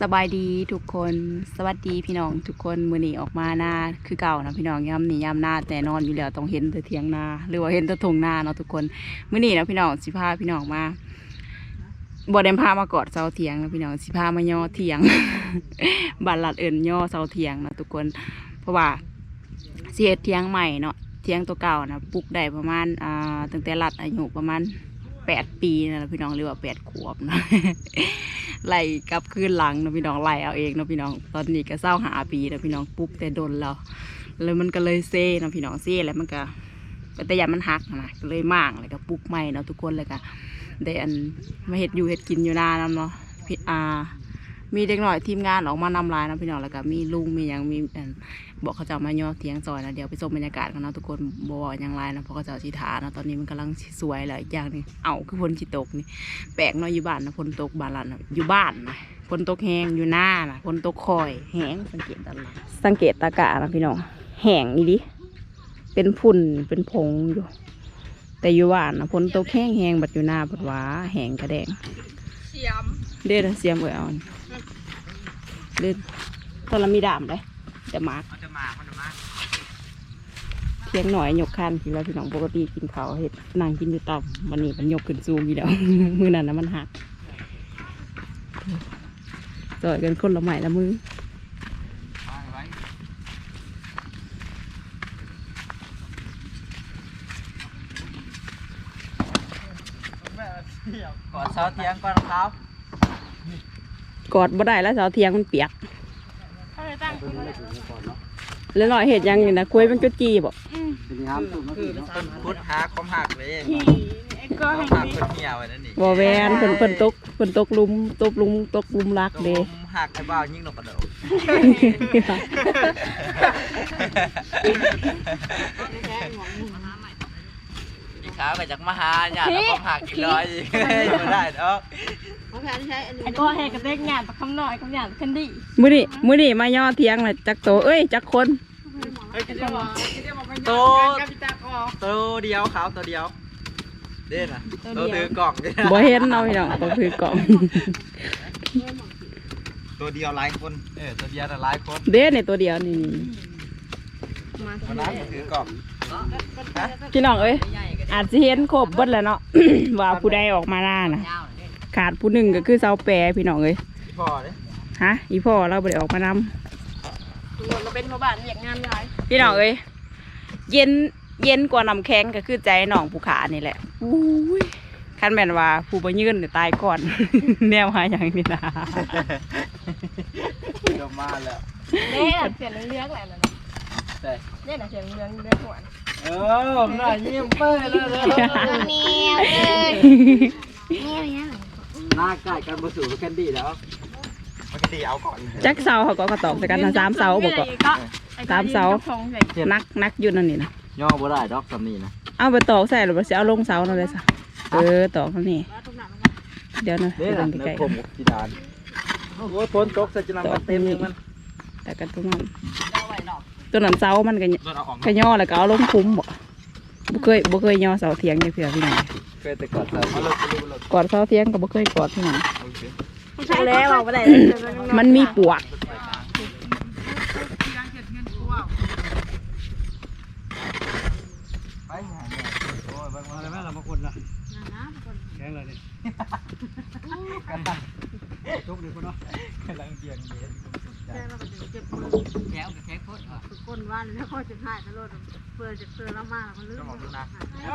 สบายดีทุกคนสวัสดีพี่น้องทุกคนมื้อนีออกมาหน้าคือเก่านะพี่น้องย่ำหนีย่ำหน้าแต่นอนอยู่แล้วต้องเห็นแต่เทียงนาหรือว่าเห็นแต่ทงนาเนาะทุกคนมื้อนีนะพี่น้องสิพาพี่น้องมาบ่ได้พามากอดเสาเทียงนะพี่น้องสิพามาย่อเทียงบ้านลัดเอิญย่อเสาเทียงนะทุกคน เพราะว่าเฮ็ดเทียงใหม่เนาะเทียงตัวเก่านะปลูกได้ประมาณอ่าตั้งแต่ลัดอายุประมาณ แปดปีนะพี่น้องหรือว่าแปดขวบนะไล่กลับคืนหลังนะพี่น้องไล่เอาเองนะพี่น้องตอนนี้ก็เศร้าหาปีนะพี่น้องปุ๊บแต่โดนแล้วแล้วมันก็เลยเซ่นะพี่น้องเซ่แล้วมันก็แต่ยามันหักนะก็เลยมั่างเลยก็ปุ๊กใหม่เนาะทุกคนเลยก็ได้อันมาเห็ดอยู่เห็ดกินอยู่หน้านํเนาะพี่อา มีเด็กหน่อยทีมงานออกมานำลายเนาะพี่น้องแล้วก็มีลุงมีหยังมีอันบอกเขาจะเอามาย่อเทียงซอยนะเดี๋ยวไปชมบรรยากาศกันเนาะทุกคนบอยังไรนะเพราะเขาจะเอาชีทาเนาะตอนนี้มันกำลังสิสวยเลยอีกอย่างหนึงเอาคือฝนชิตกนี่แปลกเนาะอยู่บ้านนะฝนตกบ้านเรานะอยู่บ้านนะฝนตกแห้งอยู่หน้านะฝนตกคอยแห้งสังเกตตลอดสังเกตตากานะพี่น้องแห้งอีดิเป็นฝุ่นเป็นผงอยู่ แต่อยู่บ้านนะฝนตกแห้งแห้งบัดอยู่หน้าบัดหว้าแห้งกระแดงเสียมเด็ดเสียมเอ่ยเอานี่ เด็ดตอนเรามีดามเลยจะมาร์กมันจะมามันจะมาเพียงหน่อยยกคันกินแล้วพี่น้องปกติกินเขาวเห็ดนั่งกินอยู่ต่ำวันนี้มันยกขึ้นซูมอยู่แล้วมือนั้นนะมันหักจ่อยกันคนละใหม่ละมือไว้ไว้ก่อนเช้าเที่ยงก่อนเช้า กอดบ่ได้แล้วเสาเทียงมันเปียกเขาเลยตั้งขึ้นมาเลยแล้วหน่อยเห็ดหยังอยู่นะคุยเป็นจุดจีบอกคือต้นพุทธหาคมหักเลยขี่ไอ้ก็คให้มหักดีคนเหี่ยวไว้นั่นนี่บอแวนเพิ่นเพิ่นตกเพิ่นตกหลุมตกหลุมตกหลุมรักเด้คมหักไอ้บ่าวยิ่งหนกกระโดดอีกขาไปจากมหาญาติคมหักอีกร้อยอีกไม่ได้ดอก ไอ้ก็ให้กับเด็กงานประคำหน่อยกับงานคันดีมื้อนี้มื้อนี้มาย่อเทียงเลยจักโตเอ้ยจักคนโตโตเดียวขาวตัวเดียวเด่นอะโตถือกล่องเนี่ยบ่เห็นเนาะพี่น้องต้องถือกล่อง ตัวเดียวหลายคนเออตัวเดียวแต่หลายคนเด้ในตัวเดียวนี่นี่วันนั้นถือกล่องพี่น้องเอ้ยอาจสิเห็นครบเบิดแล้วเนาะว่าผู้ใดออกมาหน้านะ ขาดผู้หนึ่งก็คือเสาแปรพี่น้องเอ้ยพอเลยฮะอีพ่อเราบ่ได้ออกมานำหมดมาเป็นพ่อบ้านเรียกงานหลายพี่น้องเอ้ยเย็นเย็นกว่าน้ำแข็งก็คือใจน้องผู้ขานี่แหละอุ้ยคันแม่นว่าผู้บ่ยืนเนี่ยตายก่อน แนวหาอย่างนี้นะเดี๋ยวมาแล้วเด้น่ะเสียงเลี้ยงแหละนั่นน่ะแต่เด้น่ะเสียงเลี้ยงเลี้ยงหวานเออหน้ายิ้มเป้ยเลยเลยเมียวเลยเมียวยัง หน้าใกล้กันมาสู่แคนดี้แล้วมันก็ดีเอาก่อนจักเสาเขาก็กระตอกใส่กันทั้งสามเสาบอกก็ สามเสา นักนักอยู่นั่นนี่นะย่อบ่ได้ดอกสำนีนะเอาไปตอกใส่หรือว่าสิเอาลงเสานั่นเลยซะเออตอกนั่นนี่เดี๋ยวนะเด้เดี๋ยวล่ะลงในใกล้ผมกับจีดานโอ้ยฝนตกใส่จะนำมาเต็มเลยมันๆแต่กันตรงนั้นตัวนั้นเสามันก็โดนเอาออกก็ย่อแล้วก็เอาลงคุ้มบ่บ่เคยบ่เคยย่อเสาเทียงจังเพื่อพี่น้อง เคยแต่กอดเราเอารถไปดูรถกอดเสาเทียงก็บ่เคยกอดพี่น้องโอเคใช่แล้วบอกว่าได้ มันมีปวก ไปหาเนี่ยโอ้ยบางวันแม่เรามาคนละแข็งเลยนี่จุกดีคนเนาะกำลังเบียงเบียงแข็งกับ แข็งโคตรคนว่าแล้วก็จะถ่ายตลอดเพื่อจะเจอแล้วมากมันลืมจะมองดูนะ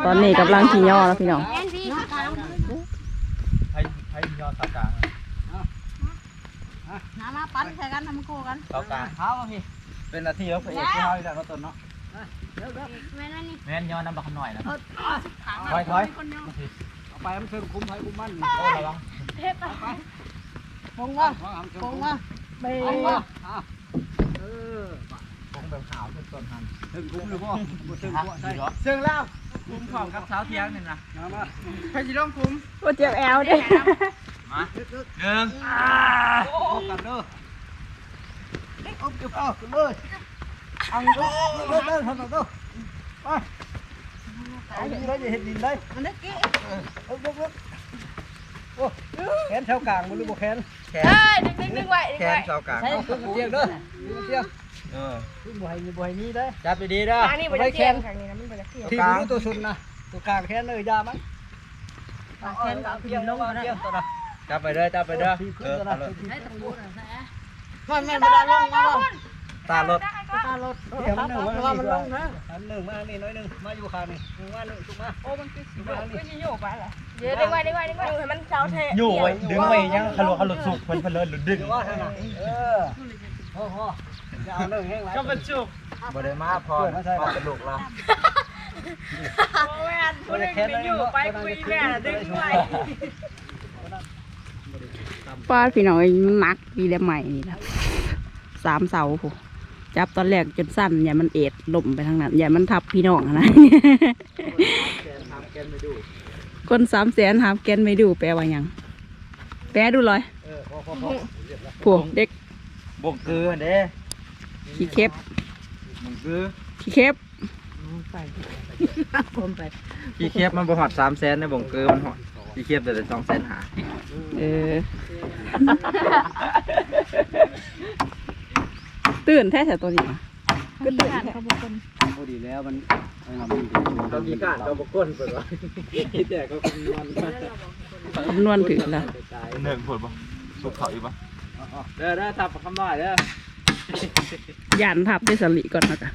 ตอนนี้กำลังสิย่อแล้วพี่น้องเอ็นพี่ถ่ายลงให้ให้ยอดเสากลางน้ำมาปั้นใส่กันทำโคกันเสากลางเท้าพี่เป็นนาทีแล้วพระเอกที่เท้าอีกแล้วต้นเนาะแม่นั่นนี่แม่นยอดน้ำบักหน่อยนะถามถอยถอยเอาไปมันเชิงคุ้มไผคุ้มมันโอ้ระวังคงว่าว่าหำเชิงคคุ้งมว่าไป เอาว่าอะเออ คง แบบขาวขึ้นต้นทันเชิงคุ้มหรือบ่บ่เชิงคุ้มใช่เชิงแล้วคุ้มของกับเท้าเที่ยงนี่นะมามาใครจะต้องคุ้มโอ้เจ็บแอวด้มาหนึ่งโอ้กันเด้อเด็กอบเก็บเอาขึ้นเลยอังเด้อเด้อเด้อทำเด้อไปเอาดินเลยอย่าเห็นดินเลยมันได้เก๊เออเด้อเด้อเออ้แขนเท้ากลางมันหรือบ่แขนแขนเอ้ยดึงดึงดึงไว้แขนเสากลางเอาเตียงเด้อเตียง เออขึ้นบ่ให้มีบ่ให้มีได้จับดีๆเด้อทางนี้บ่ได้เทียงทางนี้นะมันบ่ได้เทียงทีมรู้ตัวสุดนะตัวกลางแขนเลยยามั้ยแขนก็เอาขึ้นลงมาได้เตียงตัวน่ะจับไปเด้อจับไปเด้อทีมเอขึ้นอตัวเอาน่ะมมันมันบ่ได้ลงมาบ่ตารถตารถเดี๋ยวมันหนึ่งว่ามันลงนะอันหนึ่งมานี่น้อยหนึ่งมาอยู่ข้างนี่หนึ่งมาหนึ่งถูกมาโอ้มันคือสิคือสิโยกไปล่ะเดี๋ยวไดึงไว้ดึงไว้ดึงไว้ให้มันเช้าแท้อยู่ไว้ดึงไว้ยังขลุขลุสุกเพิ่นเพิ่นเลยหลุดดึงเดี๋ยวว่าทางไหนเออโอ้โห จะเอาหนึ่งแห้งไรก็เป็นสุกบ่ได้มาพอพอเป็นลูกเราโอ้แม่นผู้นึงสิอยู่ไปคุยแม่น่ะดึงไว้ป้าพี่น้องเอ้ยมักวีแล้วใหม่นี่ละสามเสาโหจับตอนแรกจนสั้นอย่ามันเอ็ดล่มไปทางนั้นอย่ามันทับพี่น้องอะนะทำแกนไปดูคนสามแสนหามแกนไม่ดูแปลว่าหยังแปลดูเลยเออพอพอพอพวกเด็กบงคือเด้ ขี้เข็บบงคือขี้เข็บขี้เคียบมันบ่ฮอด300,000ในบงคือมันฮอดขี้เคียบแต่200,000หาเออตื่นแท้แต่ตัวนี้มาก็ตื่นแท้พอดีแล้วมันเอามาเรามีการเราบ่ก้นเพิ่นว่าแต่ก็คำนวณคำนวณถึงแล้วหนึ่งผลบ่สุกเขาอยู่บ่เด้อเด้อทับคำน้อยเด้อ ยันทับด้วยสลิก่อนนะจ๊ะ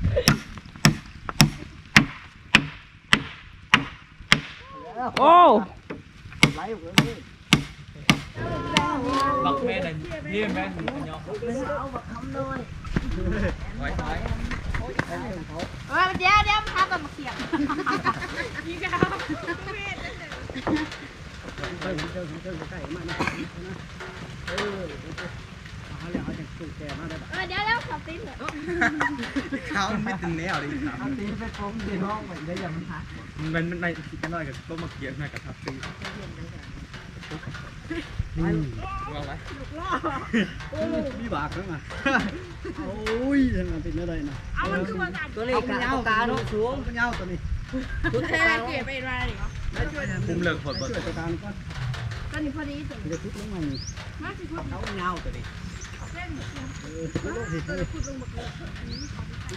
โอ้ไล่ออกเลยบักแม่นั่นพี่แม่นยอกไว้ไว้เออเดี๋ยวเดี๋ยวมันทำกับมาเขียง เอาเลยเอาจากตู้แกมาได้ เออเดี๋ยวแล้วขับติ้นเหรอ เขาไม่ตึงแนวเลยครับตีไปพร้อมตีน้องไปได้ยังมันหักมันมันในกันน้อยกับต้มมะเขือแม่กับทับตีว่าไว้มีบากแล้วมาโอ้ยทำไมเป็นอะไรนะเอามันคือว่ากาตัวเล็กมันยาวตาเนาะสูงมันยาวตัวนี้ทุกแท้เกียดไปอะไรเหรอคุมเลิกผลบ่ช่วยตัวการก็ก็นี่พอดีสุดจะทุบลงมานี่มาสิพูดเขายาตัวนี้ เส้นเออทุบลงสิเออพูดลงมาเลย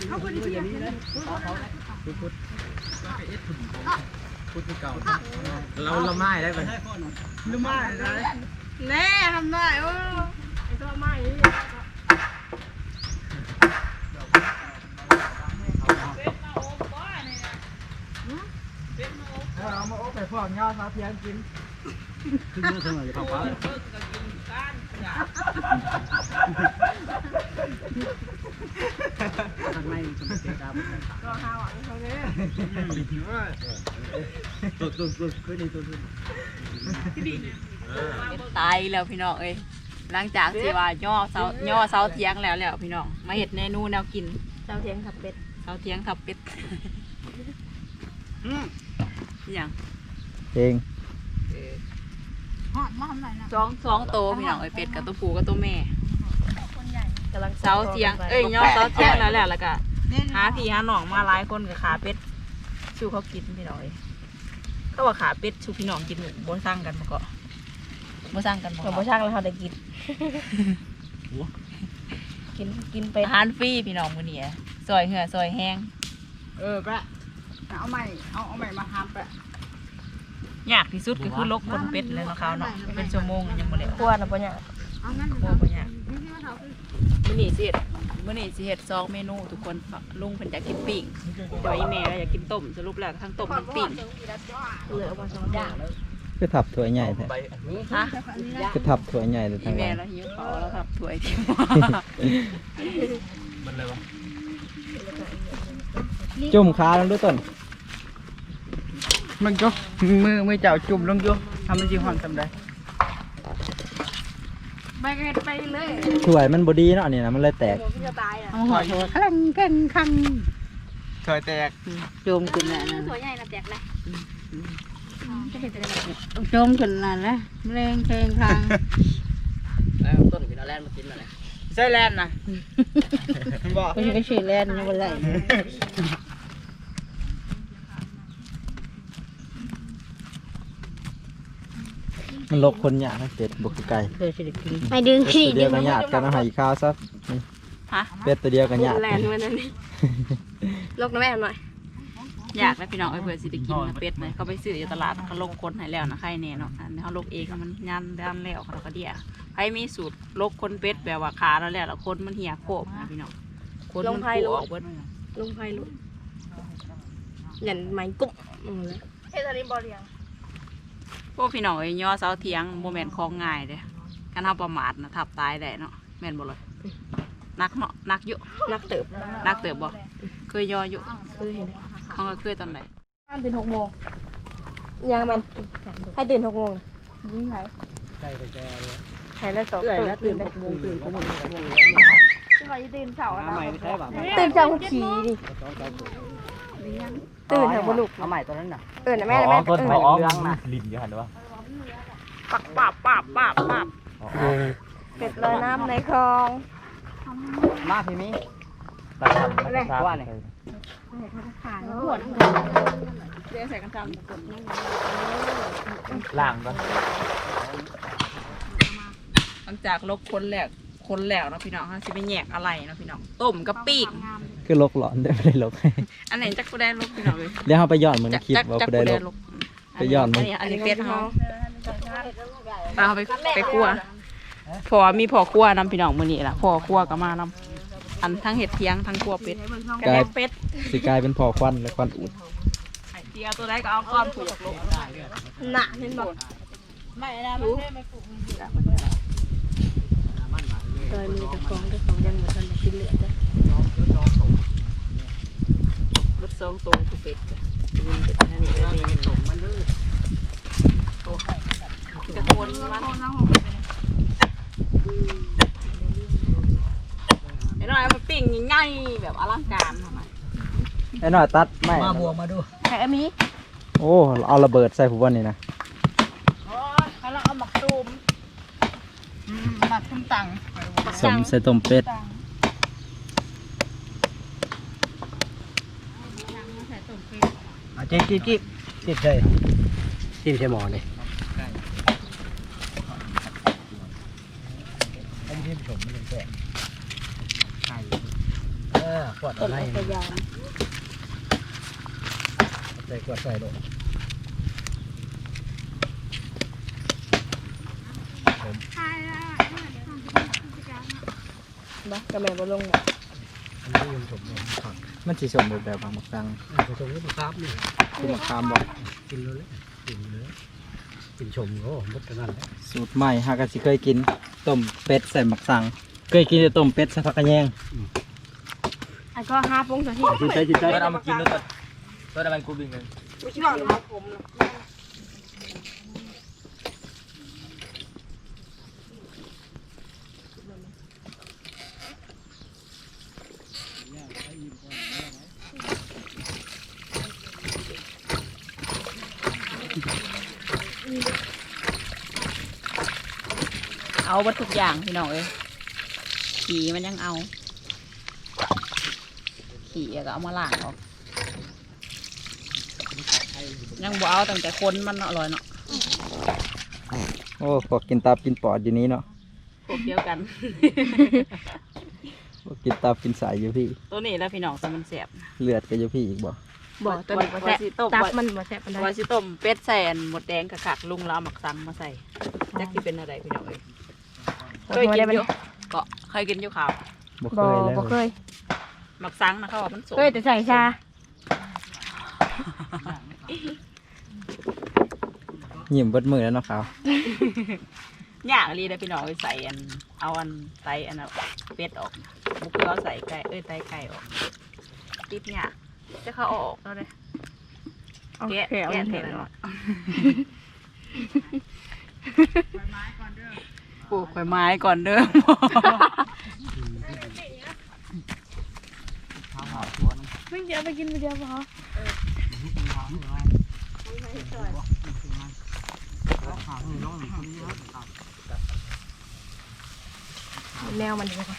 เอาคนที่อย่างนะพูดพุดเก่าเราเราไม้ได้ป่ะลืมมาเลยแน่ทำได้โอ้ไอ้ตัวไม้นี่เอามาโอ้ไปพวกเงาสาเทียนกินขึ้นมาสมัยเขาป้า ทางในมันเป็นกาบก็หาหวังเขาเด้อตัวตัวตัวขึ้นนี่ตัวตัวตายแล้วพี่น้องเอ้ยหลังจากที่ว่าย่อเสาย่อเสาเทียงแล้วแล้วพี่น้องมาเห็ดเมนูแนวกินเจ้าเทียงขับเป็ดเสาเทียงทับเป็ดอหย่างเอง หอดมาทำไรนะสองสองโตวพี่น้องไอ้เป็ดกับตัวผู้กับตัวแม่กำลังเสาเทียงเอ้ยย่อเสาเทียงแล้วแหละแล้วก็หาพี่หาหนองมาหลายคนกับขาเป็ดชูเขากินพี่น้องเอ้ยเขาว่าขาเป็ดชูพี่น้องกินหมูบ่สร้างกันมาเกาะบ่สร้างกันมาก็เกาะบ่ช่างแล้วเขาได้กินกินกินเป็ดอาหารฟรีพี่น้องมื้อนี้อะซอยเหือซอยแห้งเออแปะเอาใหม่เอาเอาใหม่มาทำแปะ ยากที่สุดก็คือลกคนเป็ดเลยเนาะเขาเนาะเป็นชั่วโมงยังบ่แล้วกลัวนะบ่เนี่ยเอางั้นโอ้บ่ยากนี่ที่มาเถาคือมื้อนี้สิเฮ็ดมื้อนี้สิเฮ็ดซองเมนูทุกคนลุงเพิ่นอยากกินปิ้งแต่ว่าอีแม่ก็อยากกินต้มสรุปแล้วทั้งต้มทั้งปิ้งเหลือมาสองอย่างคือทับถั่วใหญ่แท้ฮะคือทับถั่วใหญ่เลยอีทั้งแม่นั้นแล้วหิวเขาวแล้วครับถ้วยที่มันเลยวะจุ่มขาลงด้วยต้น มันก็มือมือเจ้าจุ่มลงอยู่ทำมันจีหอนทำได้ไปกันไปเลยถั่วมันบดีเนาะนี่นะมันเลยแตกพี่จะตายอะเอาหัวโถคลังคังคังถั่วแตกโจมขึ้นแล้วนะตัวใหญ่นะแตกเลยจะเห็นจะได้โจมขึ้นแล้วนะแรงแทงคังต้นกินเอาแลนมากินอะไรใช่แลนนะบอกก็จะไปช่วยแล่นยังบ่ได้ มันลกคนหยาดนะเป็ดบุกไก่เคยสิได้กินไม่ดึงเป็ดขี้ตัวเดียวกันหยาดกันเอาใหายข้าวซะนี่ฮะ เป็ดตัวเดียวกันหยาดแลนมันนั่นนี่ลกนะแม่หน่อยอยากได้พี่น้องเอ้ยเพื่อสิได้กินนะเป็ดเลยเขาไปซื้ออยู่ตลาดเขาลกคนให้แล้วนะใครแน่เนาะอันนี้เขาลกเองแล้วมันยันด้านแล้วเขาก็เดียใครมีสูตรลกคนเป็ดแบบว่าขาแล้วแหละแล้วคนมันเหี่ยโคบนะพี่น้องคนมันปูออกเบิดลงไฟลุกหยันไม้กุ๊บอืมเลยเฮ้ยตอนนี้บอลเรียง พวกพี่น้องเอ้ยย่อเสาเทียงโมเมนต์ของง่ายเด้การทำประมาทนะทับตายได้เนาะแม่นบ่เลยนักเนาะนักอยู่นักเติบนักเติบบ่เคยย่ออยู่เคยเห็นเขาก็เคยตอนไหนตื่นหกโมงยังมันให้ตื่นหกโมงไก่ไปแก่เลยใครแล้วสองเอื่อยตื่นแล้วตื่น6โมงตื่น6โมงตื่นเช้าหาใหม่ไม่ใช่ป่ะตื่นเช้าขี่ดิสองสาม ตัวตื่นเถอะบลุกเอาใหม่ตัวนั้นน่ะเออนะแม่นะแม่เอออ๋อเรื่องน่ะลิ้นอยู่หันวะปักปับปับปับปับเป็ดลอยน้ำในคลอง มาพี่มีตัดทำตัดทำว่าเนี่ยปวดเรียกใส่กันจังล่างปะหลังจากลบคนแหลก คนแหลกเนาะพี่น้องฮะสิไปแยกอะไรเนาะพี่น้องต้มกับปีกคือลกหลอนได้ไม่ได้ลกอันไหนจักกูได้ลบพี่น้องเลยเดี๋ยวเขาไปย้อนมึงจักคลิปจักว่าจักกูกูได้ลได้กลบไปย้อนมึอังนนี้อันนี้เป็ดเขาปลาเขาไปไปคั่วพอมีพอคั่วนำพี่น้องมื้อนี้ล่ะพอคั่วก็มานำอันทั้งเห็ดเทียงทั้งคั่วเป็ดกระเด็เป็ดสิกลายเป็นพอควันและควันอุดไข่เจียวตัวใดก็เอาก้อนผูกลงหนักเห็นบอกไม่นะรู้โด ยมีตะฟองตะฟองยังเหมือนกันกินเหลือจ้ะรถทรงตรงผูเป็ดจ้ะยิงเป็ดอันนี้ก็มีสมมันเลยโอ้จะคนมันไอ้น้อยเอามาปิ้งง่ายแบบอลังการทำไมไอ้หน่อยตัดไม่มาบวกมาดูไข่อมีโอ้เอาระเบิดใส่ผู้วันนี่นะแล้วเอาหมักตูมหมักตุ้มตัง สมใส่ต้มเป็ดเอาเจ๊กิ๊บกิ๊บกิ๊บใช่กิ๊บใช่หมอนี่อันนี้ผมไม่ได้แกะเออขวดต้อะนไรพยายามใส่ขวดใส่โดด บ้า กระแมบอลงอันนี้ยังผมเนี่ยผักมันสีสมแบบแบบมักตังผสมกับครับนี่คือมะขามบอกกินเลยกินเลยกินชมโอ้หมดกันนั่นแหละสูตรใหม่ฮากาสิเคยกินต้มเป็ดใส่หมักสัง เคยกินแต่ต้มเป็ดใส่ผักกระแยงไอ้ก็ห้าปงสักทีจิตใจจิตใจเอามากินด้วยกันตัวอะไรกูบินเลยไม่ใช่บอกหรือว่าผมเอ วัตทุกอย่างพี่น้องเอ้ยขี่มันยังเอา ขี่ก็เอามาล้างออก ยังบ่เอาตั้งแต่คนมันเนาะอร่อยเนาะโอ้พวกกินตับกินปอดอยู่นี้เนาะพวกเดียวกันพวกกินตับกินสายอยู่พี่ ตัวนี้แล้วพี่น้องแต่มันแสบเลือดก็อยู่พี่อีกบ่บอกตัวนี้บ่แซ่บตับมันบ่แซ่บมันได้ว่าสิต้มเป็ดใส่อันหมดแดงกะกักลุงแล้วเอาหมักซังมาใส่จักที่เป็นอะไรพี่น้องเอ้ย เคยกินอยู่ก็เคยกินอยู่ข่าวบ่เคบ่ยแล้วบ่เคยหมักซังนะเขาว่ามันสมเคยแต่ใส่ชายิ้มเบิดมือแล้วเนาะครับยากเลยนะพี่น้องเอาไปใส่อัน เอาอันไตอันน่ะเป็ดออกบุกเอาใส่ไก่เอ้ยไตไก่ออกติดเนี่ยากจะเขาเอาออกแล้วเลยเอาแกะแขวแกะเห็เห็นนเนาะ ปลูกข่อยไม้ก่อนเด้อไม่เดี๋ยวไปกินไปเดียวพอแนวมันดีกว่า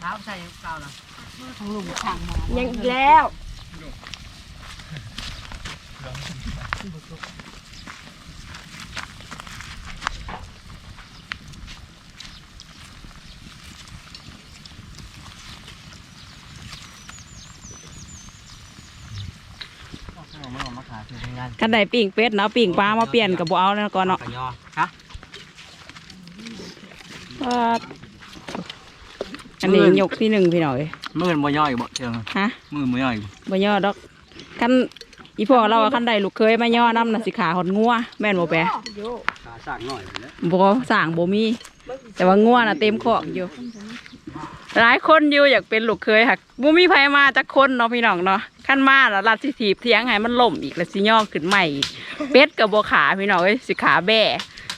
เท้าใส่เก่านะยังอีกแล้ว มันออกมาขายคือเป็นงานกันได้ปิ่งเป็ดเนาะปิ่งปลามาเปลี่ยนกับบ่เอาแล้วก่อนเนาะกระยอฮะอันนี้ยกที่หนึ่งพี่น้อย มือนบ่ย่อยบ่เชิงฮะ มือบ่ย่อยบ่ย่อดอกคัน อีพ่อเราว่าคันใดลูกเคยมาย่อน้ำน่ะสิขาหดงัวแม่นบ่แปะขาสร้างหน่อยนะบ่สร้างบ่มี แต่ว่างัวน่ะเต็มคอกอยู่ หลายคนอยู่อยากเป็นลูกเคยหักบ่มีไผมาจักคนเนาะพี่น้องเนาะคันมาแล้วลัดสิถีบเถียงให้มันล่มอีกแล้วสิย่อขึ้นใหม่อีกเป็ดกับบ่ขาพี่น้องเอ้ยสิขาแบ่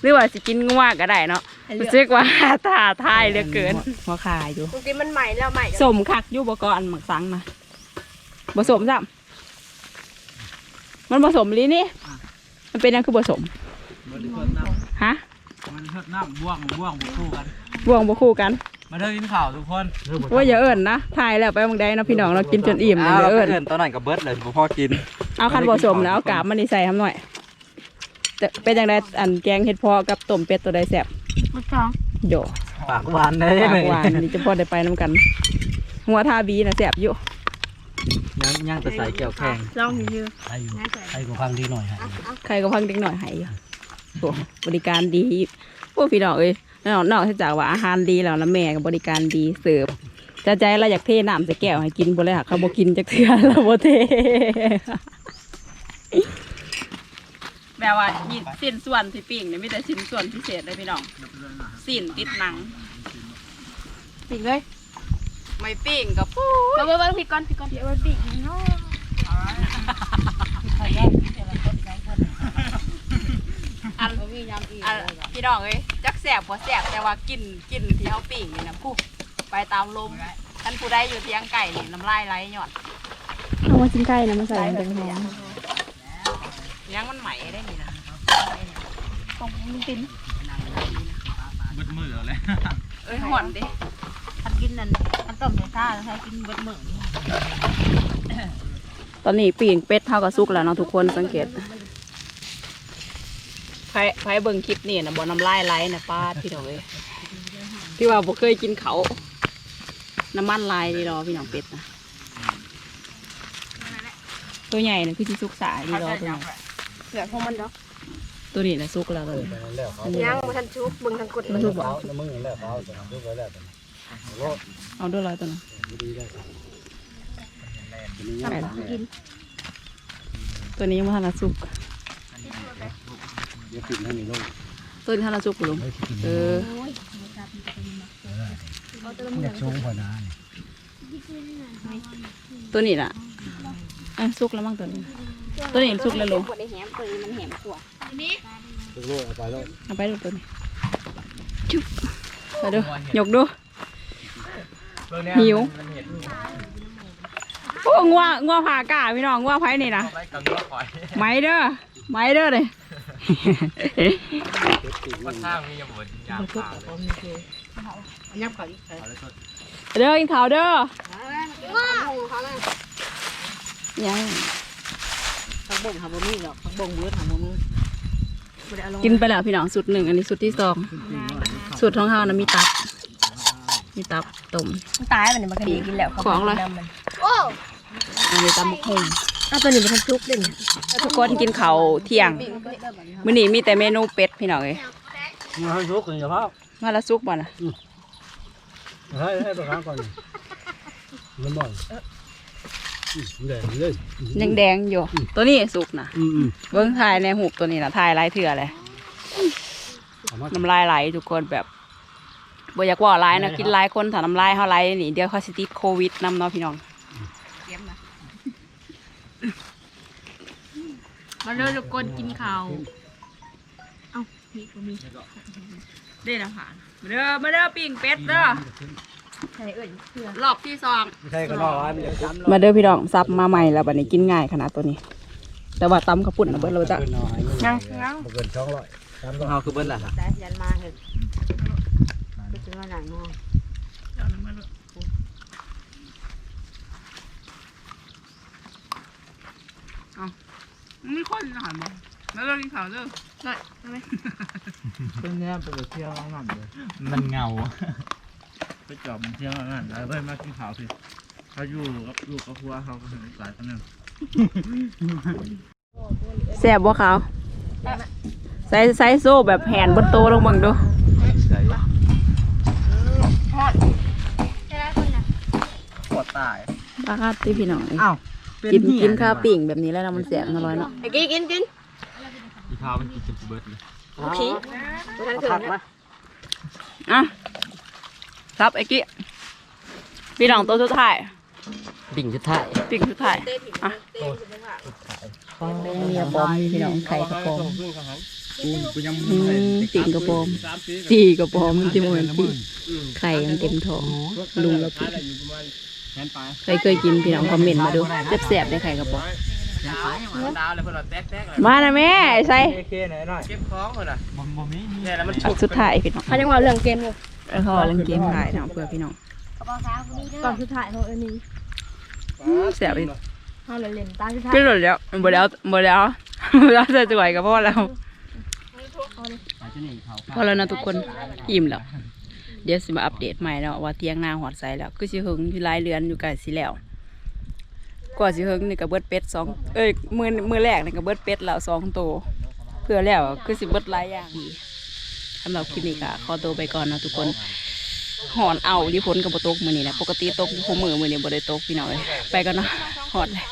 หรือว่าสิกินงัวก็ได้เนาะรู้สึกว่าท้าทายเหลือเกินบ่ขาอยู่บางทีมันใหม่แล้วใหม่สมคักอยู่บ่ก่อนหมักสังนะบ่สมซ้ำ มันผสมลีนี่ มันเป็นหยังคือผสม มันเทิดน้ฮะำมันเทิดน้ำบ่วงบ่วงบ่คู่กัน บ่วงบ่คู่กัน มาเทิดกินข้าวทุกคนว่าอย่าเอิ้นนะถ่ายแล้วไปบางใดเนาะพี่น้องเรากินจนอิ่มเลยอย่าเอิ้นเอิ้นตอนนั้นกับเบิร์ดเลยบ่พอกิน เอาคันผสมแล้วเอากาบมันนี่ใส่ทำหน่อยแต่เป็นจังไดอันแกงเห็ดเพอกับต้มเป็ดตัวใดแซ่บมันสองโยปากหวานได้ปากหวานนี่จะพอได้ไปนํกันหัวทาบีน่ะแซ่บอยู่ ยังยังแต่ใส่เกี่ยวแข็งลองอยู่ให้อยู่ให้กูฟังดีหน่อยฮะใครก็พังเด็กหน่อยให้อยู่โอ้บริการดีโอ้พี่น้องเอ้ยนอกนอกจากว่าอาหารดีแล้วแล้วแม่ก็บริการดีเสิร์ฟจะใจเราอยากเทน้ำใส่แก้วให้กินบ่เลยค่ะเขาบ่กินจักเทื่อเราบ่เทแบบว่าสิ้นส่วนที่ปิ้งเนี่ยมีแต่สิ้นส่วนพิเศษเลยพี่น้องสิ้นติดหนังปิดเลย ไม่ปิ้งกับปูมาเบิ้งผิดก่อนผิดก่อนเดี๋ยวมันปิดเนาะอันอันพี่น้องเอ้ยจักแสบบ่แสบแต่ว่ากินกินที่เฮาปิ้งนี่นะผู้ไปตามลมท่านผู้ใดอยู่เทียงไก่นี่น้ำลายไหลหยอดเอามากินไก่นะมาใส่ตรงหอมยังมันใหม่ได้นี่นะของมันเป็นเบิดมือเลยเอ้ยห่อนดิอันกินนั่นอัน ต้มในท่าแล้วให้กินเบิดมื้อตอนนี้ปีงเป็ดเท่ากับซุกแล้วเนาะทุกคนสังเกตไผไผเบิ่งคลิปนี่นะบ่น้ำลายไหลนะป้าดพี่น้องเอ้ยพี่ว่าบ่เคยกินเขาน้ำมันลายดีรอพี่น้องเป็ดนะตัวใหญ่นะคือที่ซุกสายดีรอตัวนี้เสือของมันเนาะตัวนี้นะซุกแล้วเลยแล้วเขาย่างมาทันชุบเบิ้งทันกดมันซุกบ่เขาแล้วมึงแล้วเขาจะทำด้วยแล้วแต่โลด เอาด้วยเลยตัวนั้นดีได้ไปละตัวนี้ยังไม่ทันละซุกเดี๋ยวกินให้มีโลดตัวนี้ทันละซุกอยู่ลุงเอออยากสูงกว่านั้นตัวนี้ล่ะอะซุกแล้วมั้งตัวนี้ ตัวนี้ซุกแล้วลุงกดได้แหมตัวนี้มันแหมกว่าสูงโลดเอาไปโลดเอาไปดูตัวนี้จุ๊บไปดูยกดู หิวโอ้งัวงัวผ่ากาพี่น้องงัวไผ่นี่นะไปกับเนื้อหอยไม้เด้อไม้เด้อเลยค่อนข้างมีหมดยามขาเลยยับเขาอีกเด้อกินข้าวเด้อว้าวเขาเลยยังผักบ่งหาบ่มีหรอกผักบ่งเบิดหาบ่มีบ่ได้เอาลงกินไปแล้วพี่น้องสุดหนึ่งอันนี้สุดที่สองสุดของเฮานะมีตับ มีตับต้มตายมันมันคดีกินแล้วของอะไรโอ้อันนี้ตำมะฮงอ้าวตัวนี้มันทันชุบเด่นทุกคนกินข้าวเที่ยงมื้อนี้มีแต่เมนูเป็ดพี่น้องเอ้ยมาให้สุกเลยพ่อมาละซุกบ่น่ะให้ให้ตัวข้างก่อนมันบ่อยแดงเลยยังแดงอยู่ ตัวนี้สุกนะอืมอืมเบิ้งถ่ายในหูปตัวนี้นะถ่ายหลายเถื่อเลยน้ำลายไหลทุกคนแบบ บ่อยากว่าหลายนะกินหลายคนถ้าน้ำลายเฮาไหลนี่เดี๋ยวเขาสิติดโควิดนำเนาะพี่น้องมาเด้อทุกคนกินข้าวเอ้ามีก็มีเด้นะค่ะมาเด้อมาเด้อปิ้งเป็ดเด้อใช่เอ้ยเสือรอบที่สองใช่ก็รอไว้มันจะจำมาเด้อพี่น้องซับมาใหม่แล้วบัดนี้กินง่ายขนาดตัวนี้ แต่ว่าตำกระปุ่นนะเบิดเราจะเป็นน้อยยังยังเกินช่องร้อยจำก็เฮาคือเบิร์ดแหละได้ยันมาเถอะ ก็ถึงว่าหนังมองไม่ค่อยกินอาหารบ่แล้วเรากินข้าวเด้อหน่อยทำไมเป็นเนี้ยเป็นเที่ยวงานเลยมันเงา ไปจอบเที่ยวงานแล้วไปมากินข้าวสิเขาอยู่กับลูกกับครัวเขาก็ถึงหลายคนนึงแซ่บบ่ขาวใส่ใส่โซ่แบบแหนบนโตะลงเบังดู ใส่ จะได้คนน่ะ ปวด ตายปลาคาตีพี่น้องเอ้ยอ้าวกินกินข้าวปิ่งแบบนี้แล้วนะมันแซ่บอร่อยเนาะไอ้กินกินกินอีข้าวมันกินจนเบิดเลยโอเคไม่ทันเกิดนะอะครับไอ้กี้พี่น้องตัวสุดท้ายบิ่งจะถ่ายปิ่งสุดท้ายเต้ผิดเต้ผิดจังหวะเมียปอมพี่น้องไข่กระปอมกูกูยังอืมปิ่งกระปอมจีกระปอมที่มันปิ่งไข่ยังเต็มท้องลุงแล้วปิ่งแขนไป ใครเคยกินพี่น้องคอมเมนต์มาดูแซ่บๆได้ไข่กระปอมดาวเลยเพื่อนเราแตกแตกเลยมานะแม่ใส่เคหน่อยหน่อยเก็บของเลยนะบ่บ่มีเนี่ยแล้วมันสุดท้ายพี่น้องเขาจังหวะเรื่องเกมอยู่แล้วเขาเล่นเกมขายเนาะเพื่อพี่น้องก่อนสุดท้ายเขาเอ็นนี่แซ่บอีกเขาเลยเล่นตาสุดท้ายกินหมดแล้วหมดแล้วหมดแล้วแล้วจะจ่วยกับพ่อแล้วอาจจะนี่เขาพอแล้วนะทุกคนอิ่มแล้ว ดี๋ยวสิมาอัปเดตใหม่เนาะว่าเตียงหน้าหอดใสแล้วคือสิหึงอยู่หลายเรือนอยู่ไกลสิแล้วกว่าสิหึงนี่ก็เบิดเป็ดสองเอ้ยมือมือแรกนี่ก็เบิดเป็ดแล้วสองตัวเพื่อแล้วคือสิเบิดหลายอย่างอีกสำหรับคลิปนี้ก็ขอตัวไปก่อนนะทุกคนหอนเอาที่พ้นกับบ่ตกมือนี่นะปกติตกทุกมือมือนี่บ่ได้ตกพี่น้อยไปก่อนเนาะหอดเลย